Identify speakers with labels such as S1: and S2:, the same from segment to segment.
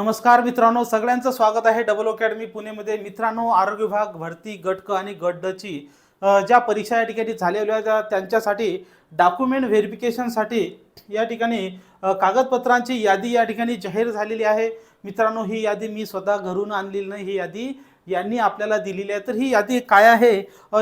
S1: नमस्कार मित्रांनो सगळ्यांचं स्वागत आहे डबल अकॅडमी पुणेमध्ये. मित्रांनो आरोग्य विभाग भरती गटक आणि गट ज्या परीक्षा या ठिकाणी झालेल्या होत्या त्यांच्यासाठी डॉक्युमेंट व्हेरिफिकेशनसाठी या ठिकाणी कागदपत्रांची यादी या ठिकाणी जाहीर झालेली आहे. मित्रांनो ही यादी मी स्वतः घरून आणलेली नाही. ही यादी यांनी आपल्याला दिलेली आहे. तर ही यादी काय आहे?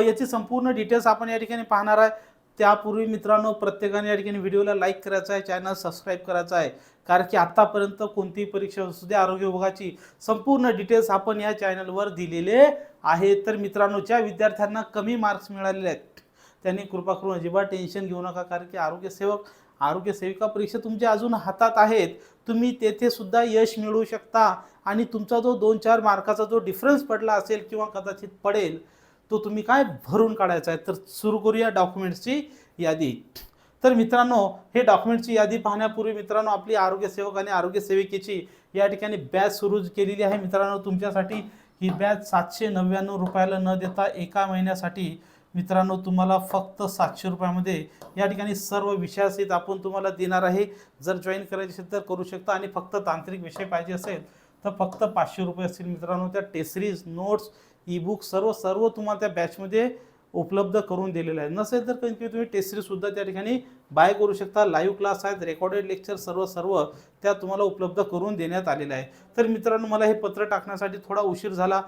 S1: याची संपूर्ण डिटेल्स आपण या ठिकाणी पाहणार आहे. त्यापूर्वी मित्रांनो प्रत्येकाने या ठिकाणी व्हिडिओला लाईक करायचा आहे चॅनल सबस्क्राईब करायचा आहे. कारण की आत्तापर्यंत कोणतीही परीक्षा असू द्या आरोग्य विभागाची संपूर्ण डिटेल्स आपण या चॅनलवर दिलेले आहेत. तर मित्रांनो ज्या विद्यार्थ्यांना कमी मार्क्स मिळालेले आहेत त्यांनी कृपा करून अजिबात टेन्शन घेऊ नका. कारण की आरोग्यसेवक आरोग्यसेविका आरोग्य सेविका परीक्षा तुमच्या अजून हातात आहेत. तुम्ही तेथे सुद्धा यश मिळवू शकता. आणि तुमचा जो दोन चार मार्काचा जो डिफरन्स पडला असेल किंवा कदाचित पडेल तो तुम्ही काय भरून काढायचा आहे? तर सुरू करूया डॉक्युमेंट्सची यादी. तर मित्रांनो हे डॉक्युमेंटची यादी पाहण्यापूर्वी मित्रांनो आपली आरोग्य सेवक आणि आरोग्य सेविकेची या ठिकाणी बॅच सुरू केलेली आहे. मित्रांनो तुमच्यासाठी ही बॅच सातशे नव्याण्णव रुपयाला न देता एका महिन्यासाठी मित्रांनो तुम्हाला फक्त सातशे रुपयामध्ये या ठिकाणी सर्व विषयासहित आपण तुम्हाला देणार आहे. जर जॉईन करायचे असेल तर करू शकता आणि फक्त तांत्रिक विषय पाहिजे असेल तर फक्त पाचशे रुपये असतील मित्रांनो. त्या टेसरीज नोट्स ई बुक सर्व सर्व तुम्हाला त्या बॅचमध्ये उपलब्ध करून दिलेलं आहे. नसेल तर कधी तुम्ही टेसरीसुद्धा त्या ठिकाणी बाय करू शकता. लाईव्ह क्लास आहेत रेकॉर्डेड लेक्चर सर्व सर्व त्या तुम्हाला उपलब्ध करून देण्यात आलेलं आहे. तर मित्रांनो मला हे पत्र टाकण्यासाठी थोडा उशीर झाला.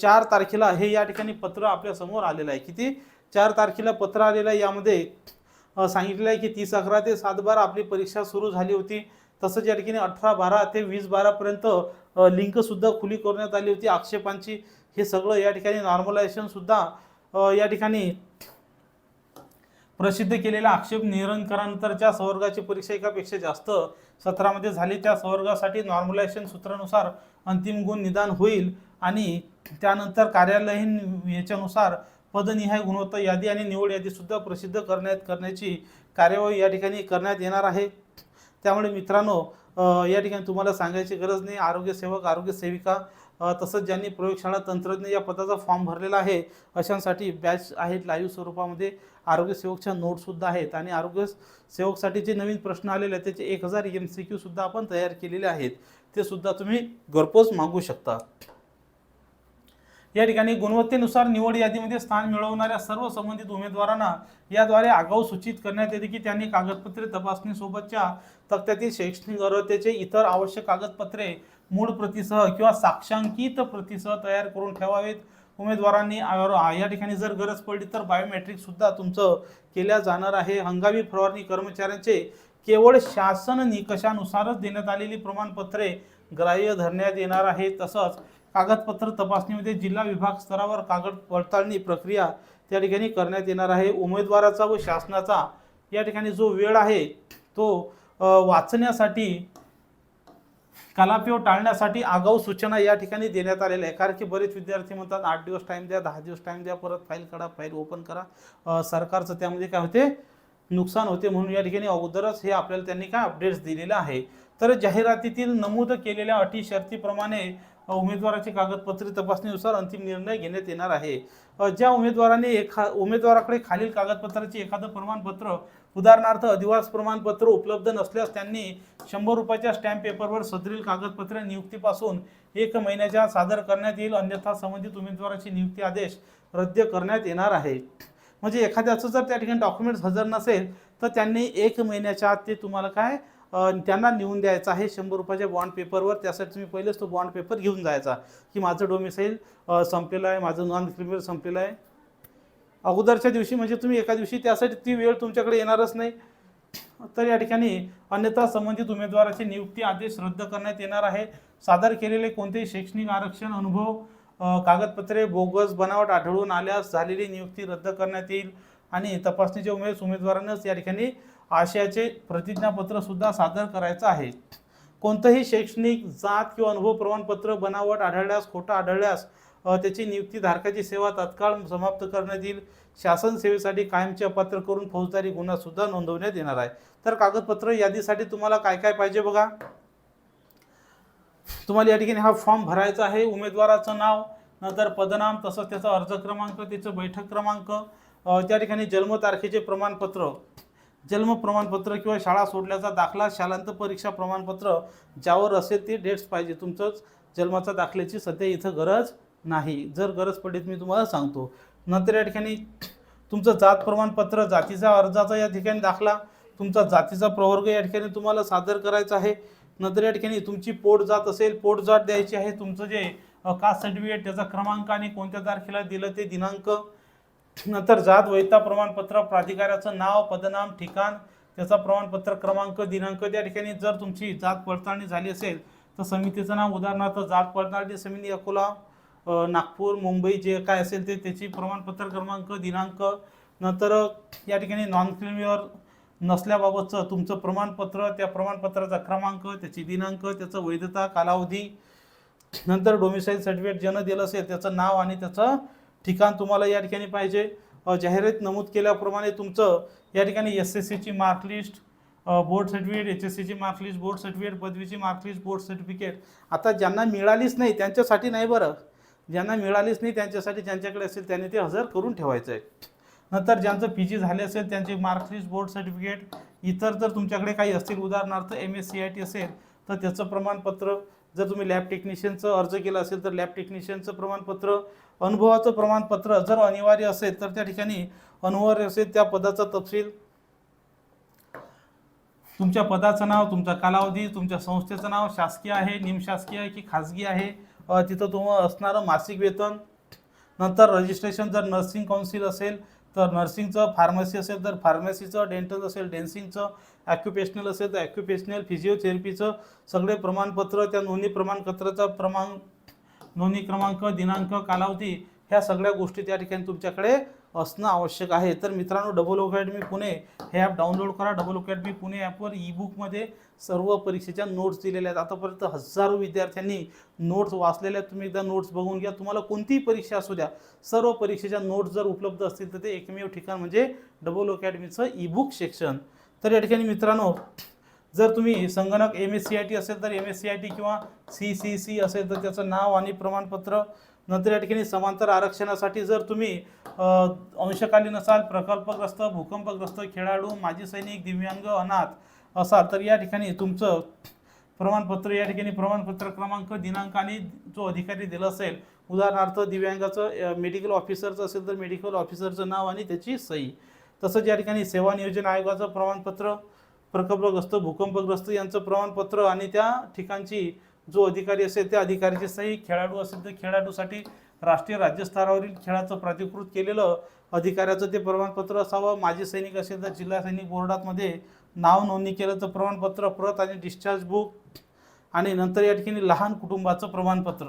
S1: चार तारखेला हे या ठिकाणी पत्र आपल्यासमोर आलेलं आहे. किती? चार तारखेला पत्र आलेलं आहे. यामध्ये सांगितलं सांगितलेलं आहे की तीस अकरा ते सात बारा आपली परीक्षा सुरू झाली होती. तसंच या ठिकाणी अठरा बारा ते वीस बारापर्यंत लिंकसुद्धा खुली करण्यात आली होती. आक्षेपांची हे सगळं या ठिकाणी नॉर्मलायझेशनसुद्धा या ठिकाणी प्रसिद्ध केलेल्या आक्षेप निरंकरानंतरच्या संवर्गाची परीक्षा एकापेक्षा जास्त सत्रामध्ये झाली. त्या संवर्गासाठी नॉर्मलायझेशन सूत्रानुसार अंतिम गुण निदान होईल आणि त्यानंतर कार्यालयीन याच्यानुसार पदनिहाय गुणवत्ता यादी आणि निवड यादीसुद्धा प्रसिद्ध करण्यात करण्याची कार्यवाही या ठिकाणी करण्यात येणार आहे. त्यामुळे मित्रांनो या ठिकाणी तुम्हाला सांगायची गरज नाही. आरोग्य सेवक आरोग्य सेविका तसंच ज्यांनी प्रयोगशाळा तंत्रज्ञ या पदाचा फॉर्म भरलेला आहे अशांसाठी बॅच आहेत लाईव्ह स्वरूपामध्ये. आरोग्य सेवकच्या नोटसुद्धा आहेत आणि आरोग्य सेवकसाठी जे नवीन प्रश्न आलेले आहेत त्याचे एक हजार एम सी क्यूसुद्धा आपण तयार केलेले आहेत. ते सुद्धा तुम्ही घरपोच मागू शकता. या ठिकाणी गुणवत्तेनुसार निवड यादीमध्ये स्थान मिळवणाऱ्या सर्व संबंधित उमेदवारांना याद्वारे आगाऊ सूचित करण्यात येते की त्यांनी कागदपत्रे तपासणीसोबतच्या तक्त्यातील शैक्षणिक अर्हतेचे इतर आवश्यक कागदपत्रे मूळ प्रतीसह किंवा साक्षांकित प्रतीसह तयार करून ठेवावेत. उमेदवारांनी या ठिकाणी जर गरज पडली तर बायोमेट्रिक सुद्धा तुमचं केल्या जाणार आहे. हंगामी फवारणी कर्मचाऱ्यांचे केवळ शासन निकषानुसारच देण्यात आलेली प्रमाणपत्रे ग्राह्य धरण्यात येणार आहे. तसंच कागदपत्र तपासणीमध्ये जिल्हा विभाग स्तरावर कागद पडताळणी प्रक्रिया त्या ठिकाणी करण्यात येणार आहे. उमेदवाराचा व शासनाचा या ठिकाणी जो वेळ आहे तो वाचण्यासाठी कलापयोग टाळण्यासाठी आगाऊ सूचना या ठिकाणी देण्यात आलेल्या आहे कारण की बरेच विद्यार्थी म्हणतात आठ दिवस टाईम द्या दहा दिवस टाईम द्या परत फाईल काढा फाईल ओपन करा. सरकारचं त्यामध्ये काय होते नुकसान होते म्हणून या ठिकाणी अगोदरच हे आपल्याला त्यांनी काय अपडेट्स दिलेलं आहे. तर जाहिरातीतील नमूद केलेल्या अटी शर्तीप्रमाणे उमेदवाराची कागदपत्रे तपासणीनुसार अंतिम निर्णय घेण्यात येणार आहे. ज्या उमेदवाराने एखा उमेदवाराकडे खालील कागदपत्राचे एखादं प्रमाणपत्र उदाहरणार्थ अधिवास प्रमाणपत्र उपलब्ध नसल्यास त्यांनी शंभर रुपयाच्या स्टॅम्प पेपरवर सदरील कागदपत्रे नियुक्तीपासून एक महिन्याच्या सादर करण्यात येईल अन्यथा संबंधित उमेदवाराची नियुक्ती आदेश रद्द करण्यात येणार आहे. म्हणजे एखाद्याचं जर त्या ठिकाणी डॉक्युमेंट्स हजर नसेल तर त्यांनी एक महिन्याच्या आत ते तुम्हाला काय त्यांना नेऊन द्यायचं आहे. शंभर रुपयाच्या बॉन्ड पेपरवर त्यासाठी तुम्ही पहिलेच तो बॉन्ड पेपर घेऊन जायचा की माझं डोमिसाईल संपलेलं आहे माझं नॉन क्रिमिनल संपलेलं आहे. अगोदरच्या दिवशी म्हणजे तुम्ही एका दिवशी त्यासाठी ती वेळ तुमच्याकडे येणारच नाही. तर या ठिकाणी अन्यथा संबंधित उमेदवाराची नियुक्ती आदेश रद्द करण्यात येणार आहे. सादर केलेले कोणतेही शैक्षणिक आरक्षण अनुभव कागदपत्रे बोगस बनावट आढळून आल्यास झालेली नियुक्ती रद्द करण्यात येईल आणि तपासणीच्या उमेद उमेदवारांनाच या ठिकाणी आशयाचे प्रतिज्ञापत्र सुद्धा सादर करायचं आहे. कोणतंही शैक्षणिक जात किंवा अनुभव प्रमाणपत्र बनावट आढळल्यास खोटं आढळल्यास त्याची नियुक्ती धारकाची सेवा तात्काळ समाप्त करण्यात येईल. शासन सेवेसाठी कायमचे अपात्र करून फौजदारी गुन्हा सुद्धा नोंदवण्यात येणार आहे. तर कागदपत्र यादीसाठी तुम्हाला काय काय पाहिजे बघा? तुम्हाला या ठिकाणी हा फॉर्म भरायचा आहे. उमेदवाराचं नाव नंतर पदनाम तसंच त्याचा अर्ज क्रमांक त्याचं बैठक क्रमांक त्या ठिकाणी जन्मतारखेचे प्रमाणपत्र जन्म प्रमाणपत्र किंवा शाळा सोडल्याचा दाखला शालांत परीक्षा प्रमाणपत्र ज्यावर असेल ते डेट्स पाहिजे. तुमचंच जन्माचा दाखल्याची सध्या इथं गरज नाही. जर गरज पडली तर मी तुम्हाला सांगतो. नंतर या ठिकाणी तुमचं जात प्रमाणपत्र जातीचा अर्जाचा या ठिकाणी दाखला तुमचा जातीचा प्रवर्ग या ठिकाणी तुम्हाला सादर करायचा आहे. नंतर या ठिकाणी तुमची पोट जात असेल पोट जात द्यायची आहे. तुमचं जे कास्ट सर्टिफिकेट त्याचा क्रमांक आणि कोणत्या तारखेला दिलं ते दिनांक. नंतर जात वैता प्रमाणपत्र प्राधिकाऱ्याचं नाव पदनाम ठिकाण त्याचा प्रमाणपत्र क्रमांक दिनांक त्या ठिकाणी जर तुमची जात पडताळणी झाली असेल तर समितीचं नाव उदाहरणार्थ जात पडताळणी समिती अकोला नागपूर मुंबई जे काय असेल ते त्याची प्रमाणपत्र क्रमांक दिनांक. नंतर या ठिकाणी नॉन क्रिमिअर नसल्याबाबतचं तुमचं प्रमाणपत्र त्या प्रमाणपत्राचा क्रमांक त्याची दिनांक त्याचं वैधता कालावधी नंतर डोमिसाईल सर्टिफिकेट ज्यानं दिलं असेल त्याचं नाव आणि त्याचं ठिकाण तुम्हाला या ठिकाणी पाहिजे. जाहिरात नमूद केल्याप्रमाणे तुमचं या ठिकाणी एस एस सीची mark list board certificate H S सीची मार्कलिस्ट बोर्ड सर्टिफिकेट पदवीची मार्कलिस्ट बोर्ड सर्टिफिकेट आता ज्यांना मिळालीच नाही त्यांच्यासाठी नाही बरं. ज्यांना मिळालीच नाही त्यांच्यासाठी ज्यांच्याकडे असेल त्यांनी ते हजर करून ठेवायचं आहे नंतर ज्यांचं पी जी झाले असेल त्यांचे मार्कलिस्ट बोर्ड सर्टिफिकेट इतर जर तुमच्याकडे काही असतील उदाहरणार्थ M S C I T असेल तर त्याचं प्रमाणपत्र जर तुम्ही लॅब टेक्निशियनचं अर्ज केला असेल तर लॅब टेक्निशियनचं प्रमाणपत्र अनुभवाचं प्रमाणपत्र जर अनिवार्य असेल तर त्या ठिकाणी अनिवार्य असेल त्या पदाचा तपशील. तुमच्या पदाचं नाव तुमचा कालावधी तुमच्या संस्थेचं नाव शासकीय आहे निमशासकीय आहे की खाजगी आहे तिथं तुम्हाला असणारं मासिक वेतन. नंतर रजिस्ट्रेशन जर नर्सिंग काउन्सिल असेल तर नर्सिंगचं फार्मसी असेल तर फार्मसीचं डेंटल असेल डेन्सिंगचं ॲक्युपेशनल असेल तर ॲक्युपेशनल फिजिओथेरपीचं सगळे प्रमाणपत्र त्या नोंदणी प्रमाणपत्राचा प्रमाण नोंदणी क्रमांक दिनांक कालावधी ह्या सगळ्या गोष्टी त्या ठिकाणी तुमच्याकडे असणं आवश्यक आहे. तर मित्रांनो डबल अकॅडमी पुणे हे ॲप डाउनलोड करा. डबल अकॅडमी पुणे ॲपवर ई बुकमध्ये सर्व परीक्षेच्या नोट्स दिलेल्या आहेत. आतापर्यंत हजारो विद्यार्थ्यांनी नोट्स वाचलेल्या आहेत. तुम्ही एकदा नोट्स बघून घ्या. तुम्हाला कोणतीही परीक्षा असू द्या सर्व परीक्षेच्या नोट्स जर उपलब्ध असतील तर ते एकमेव ठिकाण म्हणजे डबल अकॅडमीचं ई बुक सेक्शन तर या ठिकाणी मित्रांनो जर तुम्ही संगणक M S C I T असेल तर M S C I T किंवा सी सी सी असेल तर त्याचं नाव आणि प्रमाणपत्र नंतर या ठिकाणी समांतर आरक्षणासाठी जर तुम्ही अंशकालीन असाल प्रकल्पग्रस्त भूकंपग्रस्त खेळाडू माजी सैनिक दिव्यांग अनाथ असाल तर या ठिकाणी तुमचं प्रमाणपत्र या ठिकाणी प्रमाणपत्र क्रमांक दिनांक आणि जो अधिकारी दिला असेल उदाहरणार्थ दिव्यांगाचं मेडिकल ऑफिसरचं असेल तर मेडिकल ऑफिसरचं नाव आणि त्याची सही. तसंच या ठिकाणी सेवा नियोजन आयोगाचं प्रमाणपत्र प्रकल्पग्रस्त भूकंपग्रस्त यांचं प्रमाणपत्र आणि त्या ठिकाणची जो अधिकारी असेल त्या अधिकाऱ्याची सही खेळाडू असेल तर खेळाडूसाठी राष्ट्रीय राज्यस्तरावरील खेळाचं प्राधिकृत केलेलं अधिकाऱ्याचं ते प्रमाणपत्र असावं. माजी सैनिक असेल तर जिल्हा सैनिक बोर्डातमध्ये नाव नोंदणी केल्याचं प्रमाणपत्र प्रत आणि डिस्चार्ज बुक आणि नंतर या ठिकाणी लहान कुटुंबाचं प्रमाणपत्र.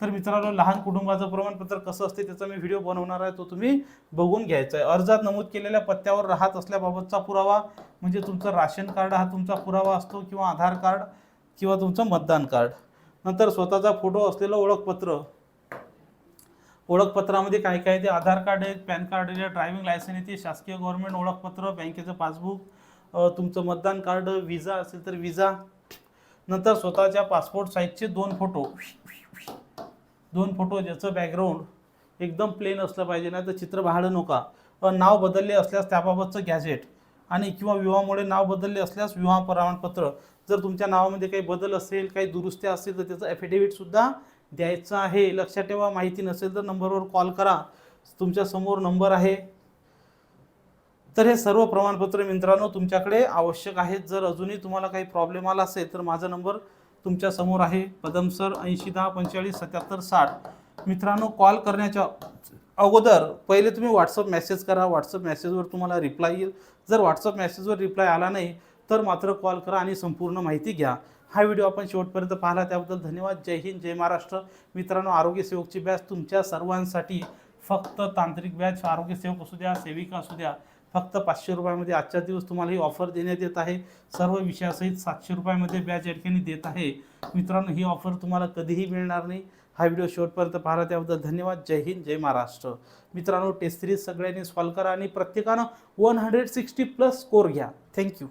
S1: तर मित्रांनो लहान कुटुंबाचं प्रमाणपत्र कसं असते त्याचा मी व्हिडिओ बनवणार आहे. तो तुम्ही बघून घ्यायचा आहे. अर्जात नमूद केलेल्या पत्त्यावर राहत असल्याबाबतचा पुरावा म्हणजे तुमचं राशन कार्ड हा तुमचा पुरावा असतो किंवा आधार कार्ड किंवा तुमचं मतदान कार्ड. नंतर स्वतःचा फोटो असलेलं ओळखपत्र. ओळखपत्रामध्ये काय काय ते आधार कार्ड आहे पॅन कार्ड आहे ड्रायव्हिंग लायसन येते शासकीय गव्हर्नमेंट ओळखपत्र बँकेचं पासबुक तुमचं मतदान कार्ड विजा असेल तर विजा नंतर स्वतःच्या पासपोर्ट साईजचे दोन फोटो. दोन फोटो ज्याचं बॅकग्राऊंड एकदम प्लेन असलं पाहिजे नाही तर चित्र पाहायला नका. नाव बदलले असल्यास त्याबाबतचं गॅझेट आणि किंवा विवाहामुळे नाव बदलले असल्यास विवाह प्रमाणपत्र. जर तुमच्या नावामध्ये काही बदल असेल काही दुरुस्त्या असतील तर त्याचं ॲफिडेव्हिटसुद्धा द्यायचं आहे. लक्षात ठेवा माहिती नसेल तर नंबरवर कॉल करा. तुमच्यासमोर नंबर आहे. तर हे सर्व प्रमाणपत्र मित्रांनो तुमच्याकडे आवश्यक आहेत. जर अजूनही तुम्हाला काही प्रॉब्लेम आला असेल तर माझा नंबर तुमच्यासमोर आहे. पदम सर ऐंशी दहा पंचेचाळीस सत्याहत्तर साठ. मित्रांनो कॉल करण्याच्या अगोदर पहिले तुम्ही व्हॉट्सअप मेसेज करा व्हॉट्सअप मेसेजवर तुम्हाला रिप्लाय येईल. जर व्हॉट्सअप मेसेजवर रिप्लाय आला नाही तर मात्र कॉल करा आणि संपूर्ण माहिती घ्या. हा व्हिडिओ आपण शेवटपर्यंत पाहिला त्याबद्दल धन्यवाद. जय हिंद जय महाराष्ट्र. मित्रांनो आरोग्य सेवकची बॅच तुमच्या सर्वांसाठी फक्त तांत्रिक बॅच. आरोग्य सेवक असू द्या सेविका असू द्या फक्त पाचशे रुपयामध्ये आजच्या दिवस तुम्हाला ही ऑफर देण्यात येत आहे. सर्व विषयासहित सातशे रुपयामध्ये बॅच या ठिकाणी देत आहे. मित्रांनो ही ऑफर तुम्हाला कधीही मिळणार नाही. हा व्हिडिओ शेवटपर्यंत पाहिला त्याबद्दल धन्यवाद. जय हिंद जय महाराष्ट्र. मित्रांनो टेस्ट सिरीज सगळ्यांनी सॉल्व करा आणि प्रत्येकानं one hundred sixty plus score घ्या. Thank you